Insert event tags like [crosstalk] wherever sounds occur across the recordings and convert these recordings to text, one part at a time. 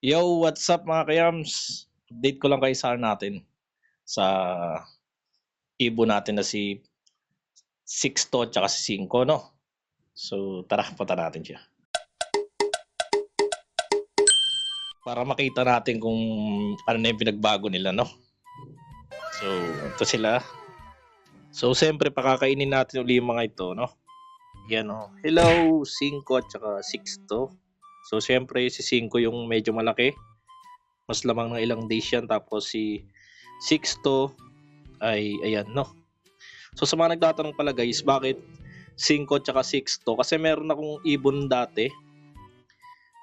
Yo, what's up mga kayams? Update ko lang kayo sa natin sa ibo natin na si Sixto at si Cinco, no? So, tara, punta natin siya. Para makita natin kung ano na yung pinagbago nila, no? So, ito sila. So, siyempre, pakakainin natin uli yung mga ito, no? Yan, oh. Hello, Cinco at saka Sixto. So, siyempre, si 5 yung medyo malaki. Mas lamang ng ilang days yan. Tapos si Sixto ay, ayan, no. So, sa mga nagtatanong pala guys, bakit 5 tsaka Sixto? Kasi meron akong ibon dati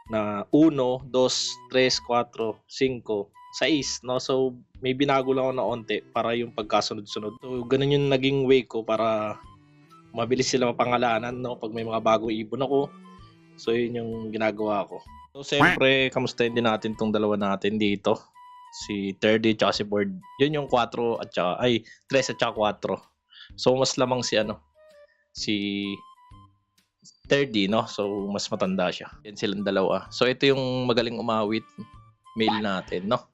na 1, 2, 3, 4, 5, 6, no? So, may binago lang ako na onte para yung pagkasunod-sunod. So, ganun yung naging way ko para mabilis sila mapangalanan, no? Pag may mga bagong ibon ako, So yun yung ginagawa ko. So siyempre, kamustahin din natin tong dalawa natin dito. Si 30 at si Board. Yun yung 4 at saka, ay 3 at saka 4. So mas lamang si ano, si 30 no? So mas matanda siya. Yan silang dalawa. So ito yung magaling umawit male natin, no?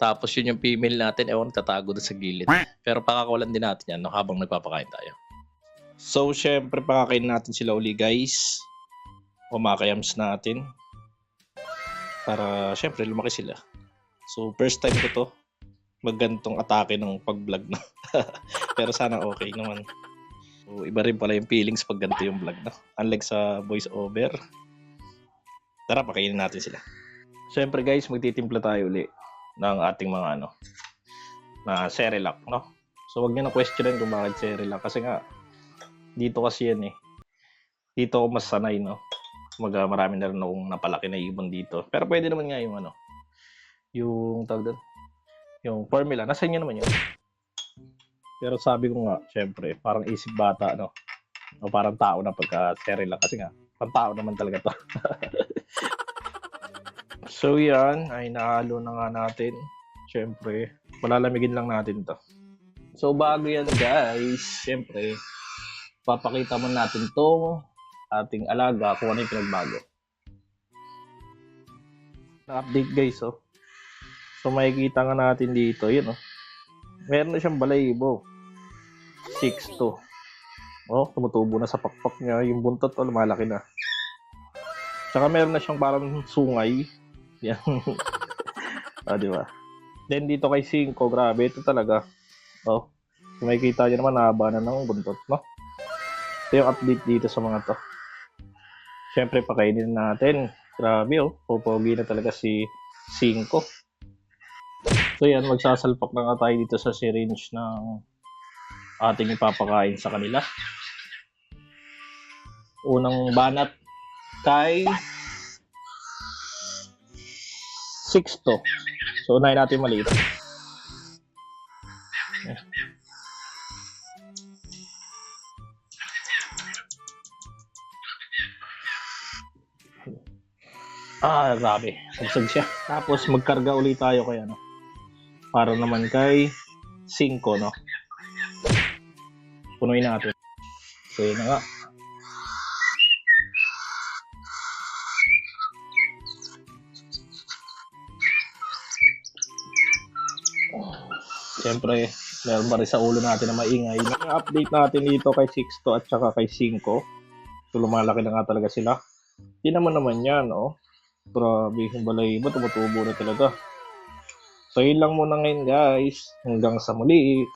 Tapos yun yung female natin, ewan tatago doon sa gilid. Pero pakakawalan din natin yan no, habang nagpapakain tayo. So syempre pakakain natin sila uli guys kumakayams natin para syempre lumaki sila. So first time ko to maggantong atake ng pag-vlog na. [laughs] Pero sana okay naman. So iba rin pala yung feelings pag ganito yung vlog na. Unlike sa voice over. Tara, pakainin natin sila. Syempre guys, magtitimpla tayo uli ng ating mga ano na Cerelac, no? So wag niyo na questionin kung bakit Cerelac kasi nga dito kasi yan eh. Dito ako mas sanay, no? Kumbaga marami na rin akong napalaki na ibon dito. Pero pwede naman nga yung ano, yung tawag doon, yung formula. Nasa inyo naman yun. Pero sabi ko nga, syempre, parang isip bata, no? O parang tao na pagka seri lang. Kasi nga, pang tao naman talaga to. [laughs] so yan, ay nahalo na nga natin. Syempre, palalamigin lang natin to. So bago yan guys, syempre, papakita mo natin tong ating alaga kung ano yung pinagbago. Na-update guys, oh. So makikita nga natin dito, yun oh. Meron na siyang balayibo. 6 Oh, tumutubo na sa pakpak niya. Yung buntot, oh, lumalaki na. Tsaka meron na siyang parang sungay. Yan. [laughs] ah, di ba? Then dito kay 5, grabe, ito talaga. Oh, makikita niyo naman, nahaba na ng buntot, no? Ito yung update dito sa mga to. Siyempre, pakainin natin. Grabe, oh. Popogi na talaga si 5. So, yan. Magsasalpak na nga tayo dito sa syringe ng ating ipapakain sa kanila. Unang banat kay 6 to. So, unahin natin maliit. Ah, grabe. Sagsag siya. Tapos magkarga ulit tayo kay ano. Para naman kay 5, no? Punuin natin. So, yun na nga. Siyempre, meron pa rin sa ulo natin na maingay. Ang update natin dito kay 6 at saka kay 5. So, lumalaki na nga talaga sila. Hindi naman naman yan, oh. Grabe, yung balahibo, tumutubo na talaga. So, yun lang muna ngayon guys. Hanggang sa muli.